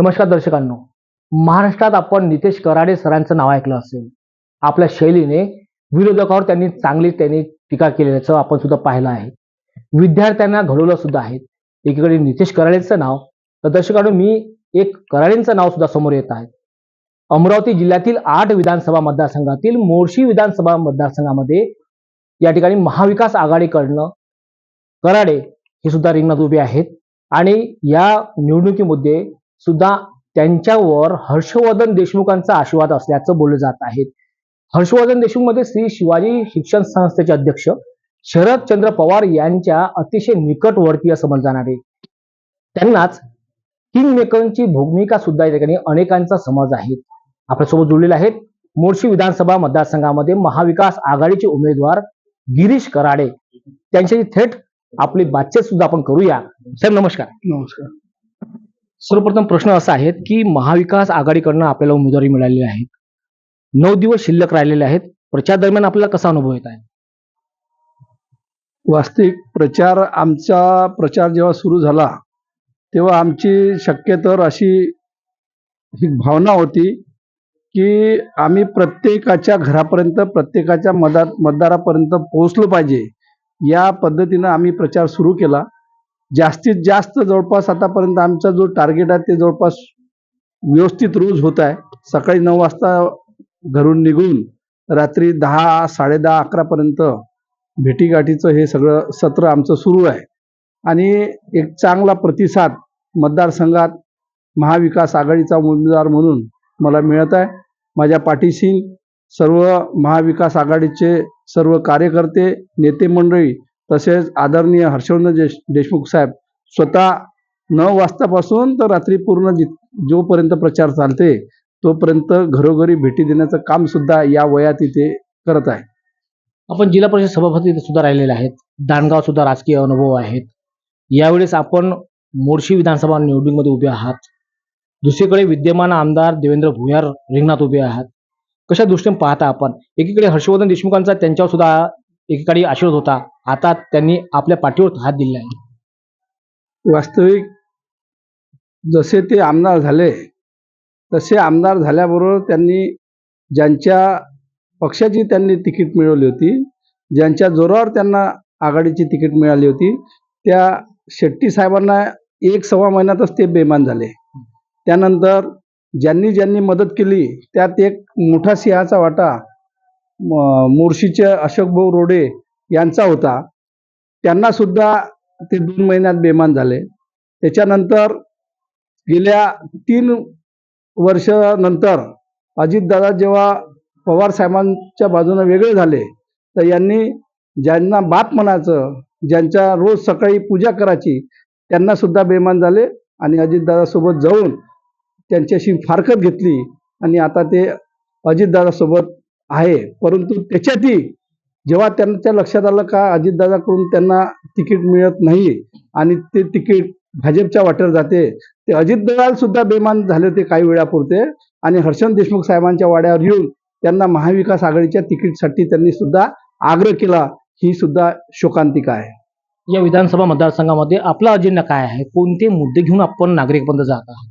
नमस्कार दर्शकांनो. महाराष्ट्रात आपण नितेश कराडे सरांचं नाव ऐकलं असेल. आपल्या शैलीने विरोधकावर त्यांनी चांगली त्यांनी टीका केल्याचं आपण सुद्धा पाहिलं आहे. विद्यार्थ्यांना घडवलं सुद्धा आहे. एकीकडे नितेश कराडेंचं नाव तर दर्शकांनो मी एक कराडेंचं नाव सुद्धा समोर येत आहे. अमरावती जिल्ह्यातील आठ विधानसभा मतदारसंघातील मोर्शी विधानसभा मतदारसंघामध्ये या ठिकाणी महाविकास आघाडीकडनं कराडे हे सुद्धा रिंगणात उभे आहेत. आणि या निवडणुकीमध्ये सुद्धा त्यांच्यावर हर्षवर्धन देशमुखांचा आशीर्वाद असल्याचं बोललं जात आहे. हर्षवर्धन देशमुखमध्ये श्री शिवाजी शिक्षण संस्थेचे अध्यक्ष शरद चंद्र पवार यांच्या अतिशय निकटवर्तीय समज जाणारे. त्यांनाच किंग मेकरची भूमिका सुद्धा या ठिकाणी अनेकांचा समज आहे. आपल्यासोबत जुळलेले आहेत मोर्शी विधानसभा मतदारसंघामध्ये महाविकास आघाडीचे उमेदवार गिरीश कराडे. त्यांच्याशी थेट आपली बातचीत सुद्धा आपण करूया. सर नमस्कार. नमस्कार. सर्वप्रथम प्रश्न असा आहे की महाविकास आघाडीकडनं आपल्याला उमेदवारी मिळालेली आहे नऊ दिवस शिल्लक राहिलेले आहेत. प्रचार दरम्यान आपल्याला कसा अनुभव येत आहे? वास्तविक प्रचार आमचा प्रचार जेव्हा सुरू झाला तेव्हा आमची शक्यतर अशी ही भावना होती की आम्ही प्रत्येकाच्या घरापर्यंत प्रत्येकाच्या मदात मतदारापर्यंत पोहोचलो पाहिजे. या पद्धतीनं आम्ही प्रचार सुरू केला. जास्तीत जास्त जवळपास आतापर्यंत आमचा जो टार्गेट आहे ते जवळपास व्यवस्थित रोज होत आहे. सकाळी नऊ वाजता घरून निघून रात्री दहा साडेदहा अकरापर्यंत भेटीगाठीचं हे सगळं सत्र आमचं सुरू आहे. आणि एक चांगला प्रतिसाद मतदारसंघात महाविकास आघाडीचा उमेदवार म्हणून मला मिळत आहे. माझ्या पाठीशी सर्व महाविकास आघाडीचे सर्व कार्यकर्ते नेते मंडळी तसेच आदरणीय हर्षवर्धन देश देशमुख साहेब स्वतः नऊ वाजतापासून तर रात्री पूर्ण जि जोपर्यंत प्रचार चालते तोपर्यंत घरोघरी भेटी देण्याचं काम सुद्धा या वयात इथे करत आहे. आपण जिल्हा परिषद सभापती सुद्धा राहिलेले आहेत. दानगाव सुद्धा राजकीय अनुभव आहेत. यावेळेस आपण मोर्शी विधानसभा निवडणुकीमध्ये उभे आहात. दुसरीकडे विद्यमान आमदार देवेंद्र भुयार रिंगणात उभे आहात. कशा दृष्टीने पाहता आपण? एकीकडे हर्षवर्धन देशमुखांचा त्यांच्यावर सुद्धा एकेकाळी आशीर्वाद होता. आता त्यांनी आपल्या पाठीवर हात दिला आहे. वास्तविक जसे ते आमदार झाले तसे आमदार झाल्याबरोबर त्यांनी ज्यांच्या पक्षाची त्यांनी तिकीट मिळवली होती ज्यांच्या जोरावर त्यांना आघाडीची तिकीट मिळाली होती त्या शेट्टी साहेबांना एक सव्वा महिन्यातच ते बेमान झाले. त्यानंतर ज्यांनी ज्यांनी मदत केली त्यात एक मोठा सिंहाचा वाटा मोर्शीचे अशोकभाऊ रोडे यांचा होता. त्यांना सुद्धा ते दोन महिन्यात बेमान झाले. त्याच्यानंतर गेल्या तीन वर्षानंतर अजितदादा जेव्हा पवार साहेबांच्या बाजूने वेगळे झाले तर यांनी ज्यांना बाप म्हणायचं ज्यांच्या रोज सकाळी पूजा करायची त्यांना सुद्धा बेमान झाले आणि अजितदादासोबत जाऊन त्यांच्याशी फारकत घेतली. आणि आता ते अजितदादासोबत आहे. परंतु त्याच्यातही जेव्हा त्यांच्या लक्षात आलं का अजितदादाकडून त्यांना तिकीट मिळत नाही आणि ते तिकीट भाजपच्या वाटेवर जाते ते अजितदादा सुद्धा बेमान झाले होते काही वेळापुरते आणि हर्षण देशमुख साहेबांच्या वाड्यावर येऊन त्यांना महाविकास आघाडीच्या तिकीटसाठी त्यांनी सुद्धा आग्रह केला ही सुद्धा शोकांतिका आहे. या विधानसभा मतदारसंघामध्ये आपला अजेंडा काय आहे? कोणते मुद्दे घेऊन आपण नागरिकपर्यंत जात आहात?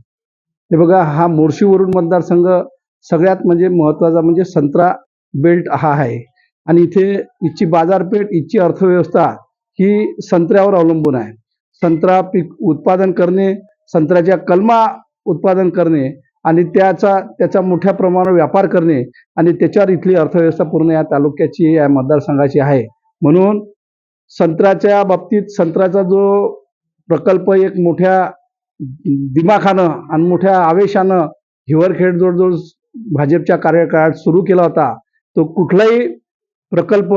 हे बघा हा मोर्शीवरून मतदारसंघ सगळ्यात म्हणजे महत्त्वाचा म्हणजे संत्रा बेल्ट हा आहे. आणि इथे इथची बाजारपेठ इथची अर्थव्यवस्था ही संत्र्यावर अवलंबून आहे. संत्रा पीक उत्पादन करणे संत्र्याच्या कलमा उत्पादन करणे आणि त्याचा त्याचा मोठ्या प्रमाणावर व्यापार करणे आणि त्याच्यावर इथली अर्थव्यवस्था पूर्ण या तालुक्याची या मतदारसंघाची आहे. म्हणून संत्र्याच्या बाबतीत संत्र्याचा जो प्रकल्प एक मोठ्या दिमाखानं आणि मोठ्या आवेशानं हिवरखेड जवळजवळ भाजपच्या कार्यकाळात सुरू केला होता तो कुठलाही प्रकल्प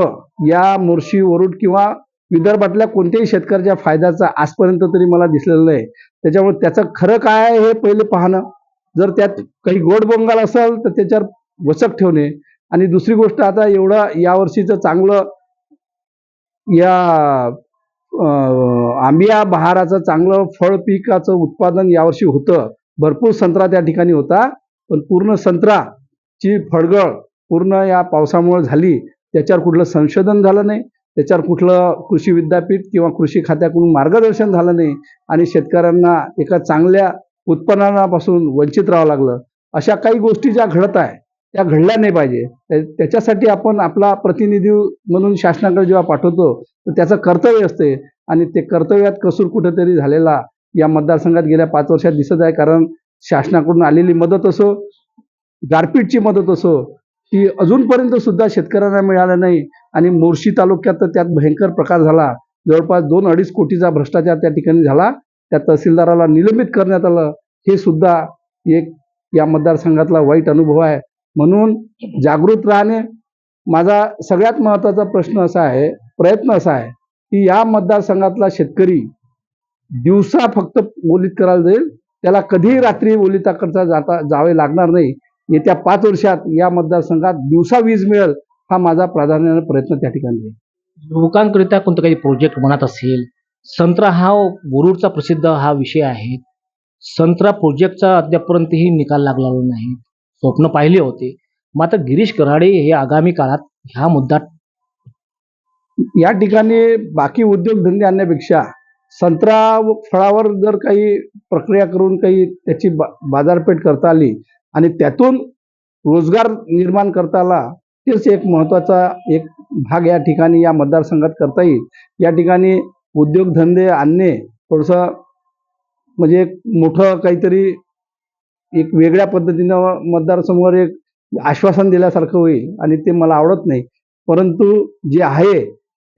या मोर्शी वरुड किंवा विदर्भातल्या कोणत्याही शेतकऱ्याच्या फायद्याचा आजपर्यंत तरी मला दिसलेलं नाही. त्याच्यामुळे त्याचं खरं काय आहे हे पहिले पाहणं. जर त्यात काही गोड बंगाल असेल तर त्याच्यावर वचक ठेवणे. आणि दुसरी गोष्ट आता एवढं यावर्षीचं चांगलं या आंबिया बहाराचं चांगलं फळ पिकाचं उत्पादन यावर्षी होतं. भरपूर संत्रा त्या ठिकाणी होता. पण पूर्ण संत्राची फळगळ पूर्ण या पावसामुळे झाली त्याच्यावर कुठलं संशोधन झालं नाही त्याच्यावर कुठलं कृषी विद्यापीठ किंवा कृषी खात्याकडून मार्गदर्शन झालं नाही आणि शेतकऱ्यांना एका चांगल्या उत्पन्नापासून वंचित राहावं लागलं. अशा काही गोष्टी ज्या घडत आहे त्या घडल्या नाही पाहिजे. त्याच्यासाठी आपण आपला प्रतिनिधी म्हणून शासनाकडे जेव्हा पाठवतो तर त्याचं कर्तव्य असते आणि ते कर्तव्यात कसूर कुठेतरी झालेला या मतदारसंघात गेल्या पाच वर्षात दिसत आहे. कारण शासनाकडून आलेली मदत असो गारपीटची मदत असो की अजूनपर्यंत सुद्धा शेतकऱ्यांना मिळालं नाही. आणि मोर्शी तालुक्यात तर त्यात भयंकर प्रकार झाला. जवळपास दोन अडीच कोटीचा भ्रष्टाचार त्या ठिकाणी झाला. त्या तहसीलदाराला निलंबित करण्यात आलं. हे सुद्धा एक या मतदारसंघातला वाईट अनुभव आहे. म्हणून जागृत राहणे माझा सगळ्यात महत्त्वाचा प्रश्न असा आहे प्रयत्न असा आहे की या मतदारसंघातला शेतकरी दिवसा फक्त ओलीत करायला जाईल. त्याला कधीही रात्री ओलिताकडचा जाता जावे लागणार नाही. येत्या पाच वर्षात या मतदारसंघात दिवसा वीज मिळेल हा माझा प्राधान्याने प्रयत्न त्या ठिकाणी आहे. युवकांकरिता कोणतं काही प्रोजेक्ट बनत असेल? संत्रा हा वरुडचा प्रसिद्ध हा विषय आहे. संत्रा प्रोजेक्टचा अद्यापपर्यंतही निकाल लागलेला नाही. स्वप्न पाहिले होते. मात्र गिरीश कराडे हे आगामी काळात ह्या मुद्दा या ठिकाणी बाकी उद्योगधंदे आणण्यापेक्षा संत्रा फळावर जर काही प्रक्रिया करून काही त्याची बा बाजारपेठ करता आली आणि त्यातून रोजगार निर्माण करताना तेच एक महत्त्वाचा एक भाग या ठिकाणी या मतदारसंघात करता येईल. या ठिकाणी उद्योगधंदे आणणे थोडंसं म्हणजे एक मोठं काहीतरी एक वेगळ्या पद्धतीनं मतदारसमोर एक आश्वासन दिल्यासारखं होईल आणि ते मला आवडत नाही. परंतु जे आहे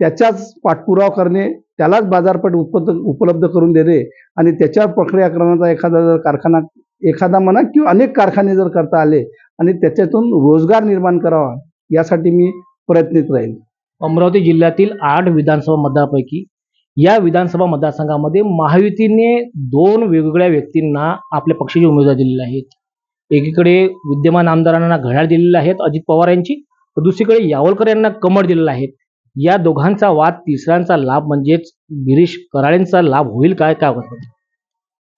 त्याचाच पाठपुरावा करणे त्यालाच बाजारपेठ उपलब्ध उपलब्ध करून देणे आणि त्याच्यावर प्रक्रिया करण्याचा एखादा जर कारखाना एखादा म्हणा किंवा अनेक कारखाने जर करता आले आणि त्याच्यातून रोजगार निर्माण करावा यासाठी मी प्रयत्नित राहील अमरावती जिल्ह्यातील आठ विधानसभा मतदारपैकी या विधानसभा मतदारसंघामध्ये महायुतीने दोन वेगवेगळ्या व्यक्तींना आपल्या पक्षाचे उमेदवार दिलेले आहेत. एकीकडे विद्यमान आमदारांना घड्याळ दिलेले आहेत अजित पवार यांची तर दुसरीकडे यावलकर यांना कमळ दिलेला आहे या दोघांचा वाद तिसऱ्यांचा लाभ म्हणजेच गिरीश कराळेंचा लाभ होईल काय काय वाटतं?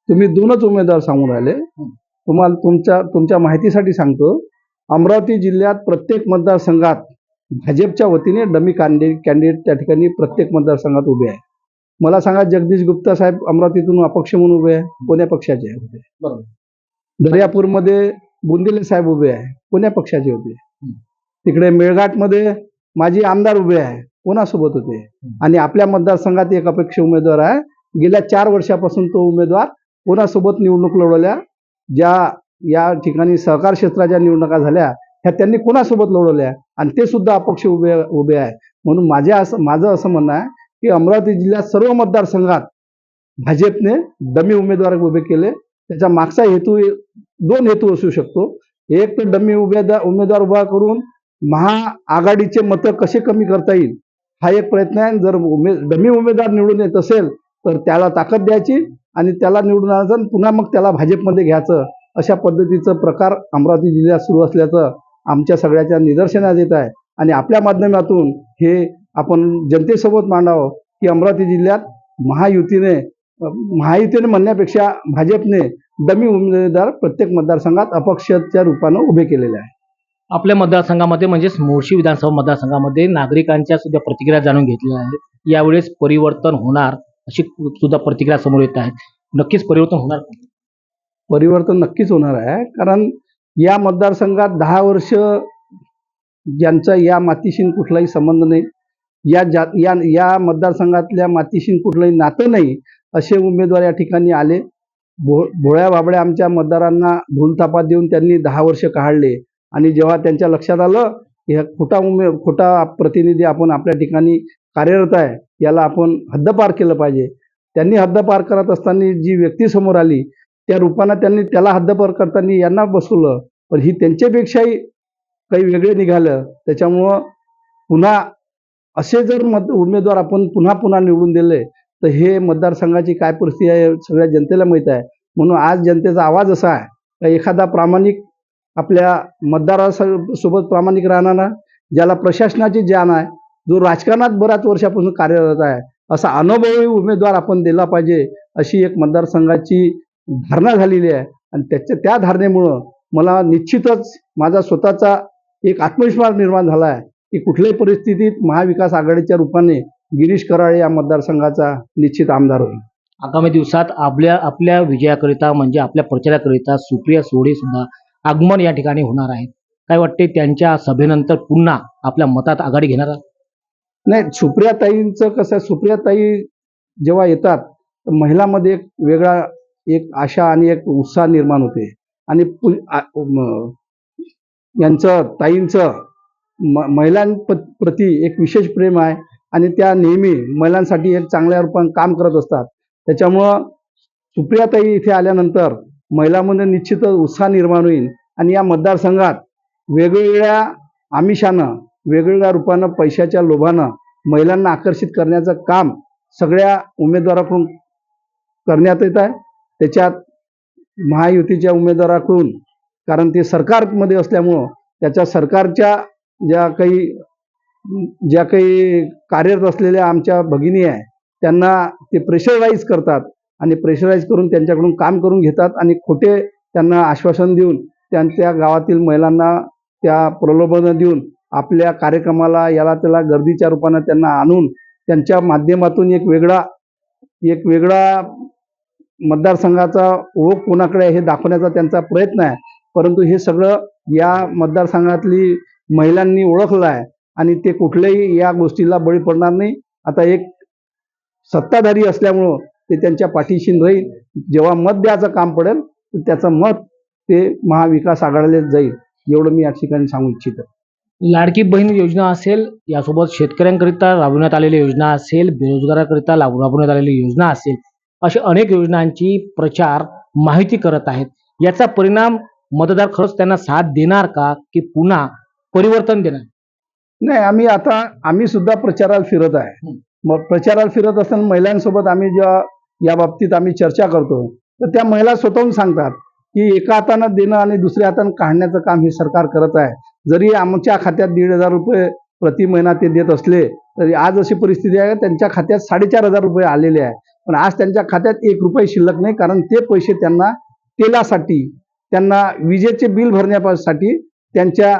तुम्ही दोनच उमेदवार सांगून राहिले. तुम्हाला तुमच्या तुमच्या माहितीसाठी सांगतो. अमरावती जिल्ह्यात प्रत्येक मतदारसंघात भाजपच्या वतीने डमी कॅन्डिडेट कॅन्डिडेट त्या ठिकाणी प्रत्येक मतदारसंघात उभे आहे. मला सांगा जगदीश गुप्ता साहेब अमरावतीतून अपक्ष म्हणून उभे आहे? कोण्या पक्षाचे होते बरोबर. दर्यापूरमध्ये बुंदिले साहेब उभे आहे. कोण्या पक्षाचे होते? तिकडे मेळघाटमध्ये माजी आमदार उभे आहे. कोणासोबत होते? आणि आपल्या मतदारसंघात एक अपेक्ष उमेदवार आहे. गेल्या चार वर्षापासून तो उमेदवार कोणासोबत निवडणूक लढवल्या ज्या या ठिकाणी सहकार क्षेत्राच्या निवडणुका झाल्या ह्या त्यांनी कोणासोबत लढवल्या? आणि ते सुद्धा अपक्ष उभे उभे आहे म्हणून माझ्या असं माझं असं म्हणणं आहे की अमरावती जिल्ह्यात सर्व मतदारसंघात भाजपने डमी उमेदवार उभे केले. त्याचा मागचा हेतू दोन हेतू असू शकतो. एक तर डमी उमेदवार उमेदवार उभा करून महाआघाडीचे मतं कसे कमी करता येईल हा एक प्रयत्न आहे. जर उमे डमी उमेदवार निवडून येत असेल तर त्याला ताकद द्यायची. आणि त्याला निवडून आणायचं पुन्हा मग त्याला भाजपमध्ये घ्यायचं. अशा पद्धतीचं प्रकार अमरावती जिल्ह्यात सुरू असल्याचं आमच्या सगळ्याच्या निदर्शनात येत आहे. आणि आपल्या माध्यमातून हे आपण जनतेसोबत मांडावं की अमरावती जिल्ह्यात महायुतीने महायुतीने म्हणण्यापेक्षा भाजपने डमी उमेदवार प्रत्येक मतदारसंघात अपक्षच्या रूपानं उभे केलेले आहे. आपल्या मतदारसंघामध्ये म्हणजेच मोर्शी विधानसभा मतदारसंघामध्ये नागरिकांच्या सुद्धा प्रतिक्रिया जाणून घेतलेल्या आहेत. यावेळेस परिवर्तन होणार अशी सुद्धा प्रतिक्रिया समोर येत आहेत. नक्कीच परिवर्तन होणार परिवर्तन नक्कीच होणार आहे कारण या मतदारसंघात दहा वर्ष ज्यांचा या मातीशी कुठलाही संबंध नाही या जा या या मतदारसंघातल्या मातीशी कुठलंही नातं नाही असे उमेदवार या ठिकाणी आले. भो भोळ्या बाबड्या आमच्या मतदारांना भूलथापात देऊन त्यांनी दहा वर्ष काढले आणि जेव्हा त्यांच्या लक्षात आलं की खोटा उमे खोटा प्रतिनिधी आपण आपल्या ठिकाणी कार्यरत आहे याला आपण हद्दपार केलं पाहिजे. त्यांनी हद्दपार करत असताना जी व्यक्ती समोर आली त्या रूपानं त्यांनी त्याला हद्दपार करताना यांना बसवलं. पण ही त्यांच्यापेक्षाही काही वेगळे निघालं. त्याच्यामुळं पुन्हा असे जर मत उमेदवार आपण पुन्हा पुन्हा निवडून दिले तर हे मतदारसंघाची काय परिस्थिती आहे सगळ्या जनतेला माहीत आहे. म्हणून आज जनतेचा आवाज असा आहे का एखादा प्रामाणिक आपल्या मतदारासोबत प्रामाणिक राहणार ज्याला प्रशासनाची जाण आहे जो राजकारणात बऱ्याच वर्षापासून कार्यरत आहे असा अनुभवी उमेदवार आपण दिला पाहिजे अशी एक मतदारसंघाची धारणा झालेली आहे. आणि त्याच्या त्या धारणेमुळं मला निश्चितच माझा स्वतःचा एक आत्मविश्वास निर्माण झाला आहे की कुठल्याही परिस्थितीत महाविकास आघाडीच्या रूपाने गिरीश कराळे या मतदारसंघाचा निश्चित आमदार होईल. आगामी दिवसात आपल्या आपल्या विजयाकरिता म्हणजे आपल्या प्रचाराकरिता सुप्रिया सोडे सुद्धा आगमन या ठिकाणी होणार आहे काय वाटते त्यांच्या सभेनंतर पुन्हा आपल्या मतात आघाडी घेणार नाही सुप्रियाताईंचं कसं आहे, सुप्रियाताई जेव्हा येतात तर एक वेगळा एक आशा आणि एक उत्साह निर्माण होते. आणि पु आ- म- यांचं ताईंचं म महिलांप्रती एक विशेष प्रेम आहे. आणि त्या नेहमी महिलांसाठी एक चांगल्या रूपाने काम करत असतात. त्याच्यामुळं सुप्रियाताई इथे आल्यानंतर महिलांमध्ये निश्चितच उत्साह निर्माण होईल. आणि या मतदारसंघात वेगवेगळ्या आमिषानं वेगवेगळ्या रूपानं पैशाच्या लोभानं महिलांना आकर्षित करण्याचं काम सगळ्या उमेदवाराकडून करण्यात येत आहे. त्याच्यात महायुतीच्या उमेदवाराकडून कारण ते सरकारमध्ये असल्यामुळं त्याच्या सरकारच्या ज्या काही ज्या काही कार्यरत असलेल्या आमच्या भगिनी आहे त्यांना ते प्रेशराईज करतात आणि प्रेशराईज करून त्यांच्याकडून काम करून घेतात आणि खोटे त्यांना आश्वासन देऊन त्यांच्या गावातील महिलांना त्या प्रलोभनं देऊन आपल्या कार्यक्रमाला याला त्याला गर्दीच्या रूपानं त्यांना आणून त्यांच्या माध्यमातून एक वेगळा एक वेगळा मतदारसंघाचा ओघ कोणाकडे आहे हे दाखवण्याचा त्यांचा प्रयत्न आहे. परंतु हे सगळं या मतदारसंघातली महिलांनी ओळखलं आहे आणि ते कुठल्याही या गोष्टीला बळी पडणार नाही. आता एक सत्ताधारी असल्यामुळं ते त्यांच्या पाठीशी राहील. जेव्हा मत द्यायचं काम पडेल तर त्याचं मत ते महाविकास आघाडीला जाईल. एवढं मी या ठिकाणी सांगू इच्छितो. लाडकी बहीण योजना असेल यासोबत शेतकऱ्यांकरिता राबवण्यात आलेली योजना असेल बेरोजगाराकरिता राबवण्यात आलेली योजना असेल अशा अनेक योजनांची प्रचार माहिती करत आहेत. याचा परिणाम मतदार खरंच त्यांना साथ देणार का की पुन्हा परिवर्तन देणार? नाही आम्ही आता आम्ही सुद्धा प्रचाराला फिरत आहे. मग प्रचाराला फिरत असताना महिलांसोबत आम्ही जेव्हा या बाबतीत आम्ही चर्चा करतो तर त्या महिला स्वतःहून सांगतात की एका हातानं देणं आणि दुसऱ्या हातानं काढण्याचं काम हे सरकार करत आहे. जरी आमच्या खात्यात दीड हजार रुपये प्रति महिना ते देत असले तरी आज अशी परिस्थिती आहे त्यांच्या खात्यात साडेचार हजार रुपये आलेले आहे. पण आज त्यांच्या खात्यात एक रुपये शिल्लक नाही कारण ते पैसे त्यांना तेलासाठी त्यांना विजेचे बिल भरण्यासाठी त्यांच्या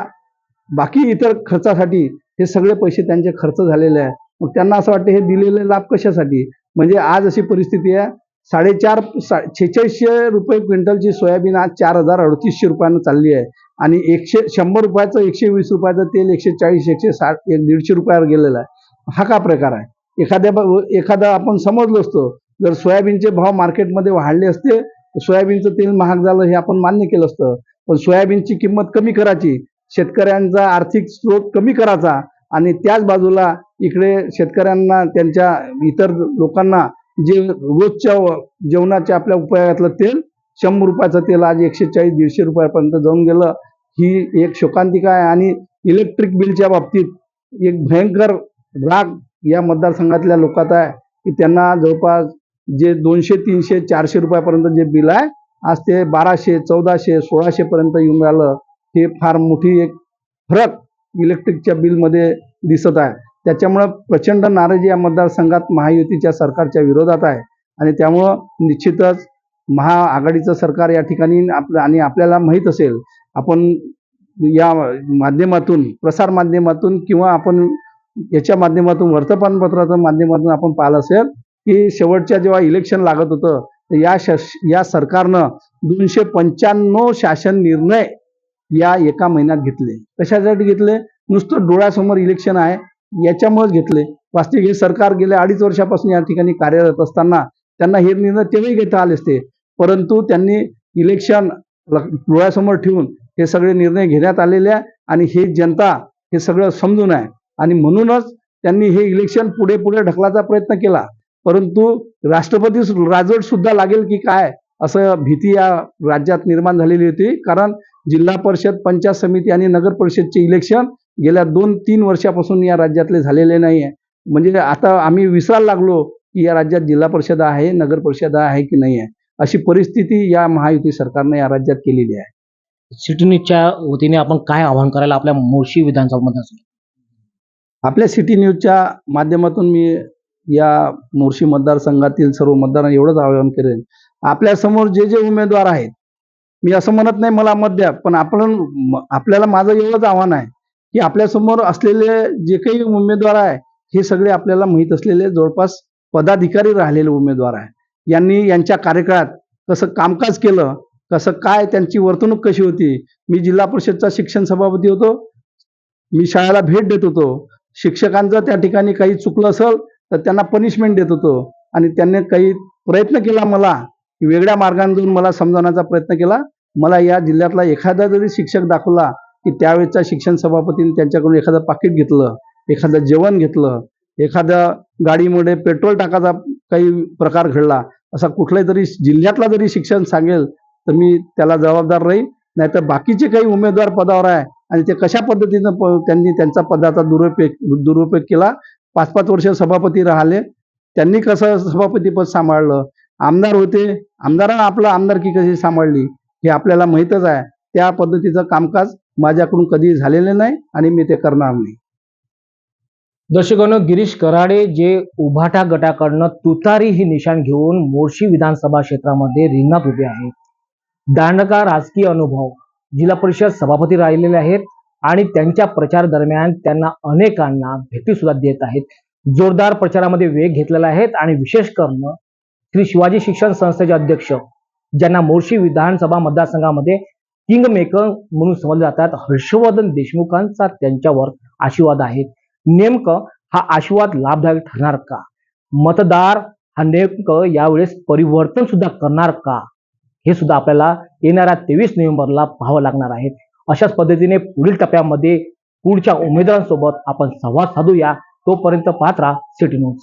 बाकी इतर खर्चासाठी हे सगळे पैसे त्यांचे खर्च झालेले आहे. मग त्यांना असं वाटतं हे दिलेले लाभ कशासाठी? म्हणजे आज अशी परिस्थिती आहे साडेचार सा छेचाळीसशे रुपये क्विंटलची सोयाबीन आज चार हजार अडतीसशे रुपयानं चालली आहे. आणि एकशे शंभर रुपयाचं एकशे वीस रुपयाचं तेल एकशे चाळीस एकशे साठ एक दीडशे रुपयावर गेलेलं आहे. हा का प्रकार आहे? एखाद्या एखादा आपण समजलो असतो जर सोयाबीनचे भाव मार्केटमध्ये वाढले असते सोयाबीनचं तेल महाग झालं हे आपण मान्य केलं असतं. पण सोयाबीनची किंमत कमी करायची शेतकऱ्यांचा आर्थिक स्रोत कमी करायचा आणि त्याच बाजूला इकडे शेतकऱ्यांना त्यांच्या इतर लोकांना जे रोजच्या जेवणाच्या आपल्या उपयोगातलं तेल शंभर रुपयाचं तेल आज एकशे चाळीस दीडशे रुपयापर्यंत जाऊन गेलं. ही एक शोकांतिका आहे. आणि इलेक्ट्रिक बिलच्या बाबतीत एक भयंकर राग या मतदारसंघातल्या लोकात आहे की त्यांना जवळपास जे दोनशे तीनशे चारशे रुपयापर्यंत जे बिल आहे आज ते बाराशे चौदाशे सोळाशेपर्यंत येऊन राहिलं. हे फार मोठी एक फरक इलेक्ट्रिकच्या बिलमध्ये दिसत आहे. त्याच्यामुळं प्रचंड नाराजी या मतदारसंघात महायुतीच्या सरकारच्या विरोधात आहे. आणि त्यामुळं निश्चितच महाआघाडीचं सरकार या ठिकाणी आपलं आणि आपल्याला माहीत असेल आपण या माध्यमातून प्रसार माध्यमातून किंवा आपण याच्या माध्यमातून वर्तमानपत्राच्या माध्यमातून आपण पाहिलं असेल की शेवटच्या जेव्हा इलेक्शन लागत होतं तर या शश या सरकारनं दोनशे पंच्याण्णव शासन निर्णय या एका महिन्यात घेतले. कशासाठी घेतले? नुसतं डोळ्यासमोर इलेक्शन आहे याच्यामुळेच घेतले. वास्तविक हे सरकार गेल्या अडीच वर्षापासून या ठिकाणी कार्यरत असताना त्यांना हे निर्णय तेव्हाही घेता आले असते. परंतु त्यांनी इलेक्शन डोळ्यासमोर ठेवून हे सगळे निर्णय घेण्यात आलेले आहे आणि हे जनता हे सगळं समजून आहे. आणि म्हणूनच त्यांनी हे इलेक्शन पुढे पुढे ढकलायचा प्रयत्न केला. परंतु राष्ट्रपती राजवट सुद्धा लागेल की काय असं भीती या राज्यात निर्माण झालेली होती. कारण जिल्हा परिषद पंचायत समिती आणि नगर परिषदचे इलेक्शन गेल्या दोन तीन वर्षापासून या राज्यातले झालेले नाही आहे. म्हणजे आता आम्ही विसरायला लागलो की या राज्यात जिल्हा परिषद आहे नगर परिषद आहे की नाही आहे. अशी परिस्थिती या महायुती सरकारने या राज्यात केलेली आहे. सिटी न्यूजच्या वतीने आपण काय आवाहन करायला आपल्या मोर्शी विधानसभा आपल्या सिटी न्यूजच्या माध्यमातून मी या मोर्शी मतदारसंघातील सर्व मतदारांना एवढंच आवाहन करेन. आपल्यासमोर जे जे उमेदवार आहेत मी असं म्हणत नाही मला मत द्या पण आपण आपल्याला माझं एवढंच आव्हान आहे की आपल्यासमोर असलेले जे काही उमेदवार आहे हे सगळे आपल्याला माहीत असलेले जवळपास पदाधिकारी राहिलेले उमेदवार आहे. यांनी यांच्या कार्यकाळात कसं कामकाज केलं कसं काय त्यांची वर्तणूक कशी होती मी जिल्हा परिषदचा शिक्षण सभापती होतो मी शाळेला भेट देत होतो शिक्षकांचं त्या ठिकाणी काही चुकलं असेल तर त्यांना पनिशमेंट देत होतो आणि त्यांनी काही प्रयत्न केला मला वेगळ्या मार्गाने जाऊन मला समजावण्याचा प्रयत्न केला. मला या जिल्ह्यातला एखादा जरी शिक्षक दाखवला की त्यावेळेचा शिक्षण सभापतीने त्यांच्याकडून एखादं पाकिट घेतलं एखादं जेवण घेतलं एखाद्या गाडीमध्ये पेट्रोल टाकायचा काही प्रकार घडला असा कुठलाही तरी जिल्ह्यातला जरी शिक्षण सांगेल तर मी त्याला जबाबदार राहील. नाहीतर बाकीचे काही उमेदवार पदावर आहे आणि ते कशा पद्धतीनं प त्यांनी त्यांचा पदाचा दुरुपयोग दुरुपयोग केला. पाच पाच वर्ष सभापती राहिले. त्यांनी कसं सभापतीपद सांभाळलं? आमदार होते. आमदारानं आपलं आमदारकी कशी सांभाळली? हे आपल्याला माहीतच आहे. त्या पद्धतीचं कामकाज माझ्याकडून कधी झालेलं नाही आणि मी ते करणार नाही. दर्शकांनो गिरीश कराडे जे उभाटा गटाकडनं तुतारी ही निशाण घेऊन मोर्शी विधानसभा क्षेत्रामध्ये रिंगणात उभे आहेत. दांडका राजकीय अनुभव. जिल्हा परिषद सभापती राहिलेले आहेत आणि त्यांच्या प्रचार दरम्यान त्यांना अनेकांना भेटी सुद्धा देत आहेत. जोरदार प्रचारामध्ये वेग घेतलेला आहे आणि विशेष करून श्री शिवाजी शिक्षण संस्थेचे अध्यक्ष ज्यांना मोर्शी विधानसभा मतदारसंघामध्ये किंग मेकर म्हणून समजले जातात हर्षवर्धन देशमुखांचा त्यांच्यावर आशीर्वाद आहे. नेमकं हा आशीर्वाद लाभदायक ठरणार का? मतदार हा नेमकं यावेळेस परिवर्तन सुद्धा करणार का? हे सुद्धा आपल्याला येणाऱ्या तेवीस नोव्हेंबरला पाहावं लागणार आहे. अशाच पद्धतीने पुढील टप्प्यामध्ये पुढच्या उमेदवारांसोबत आपण संवाद साधूया. तोपर्यंत पाहत राहा सिटी न्यूज.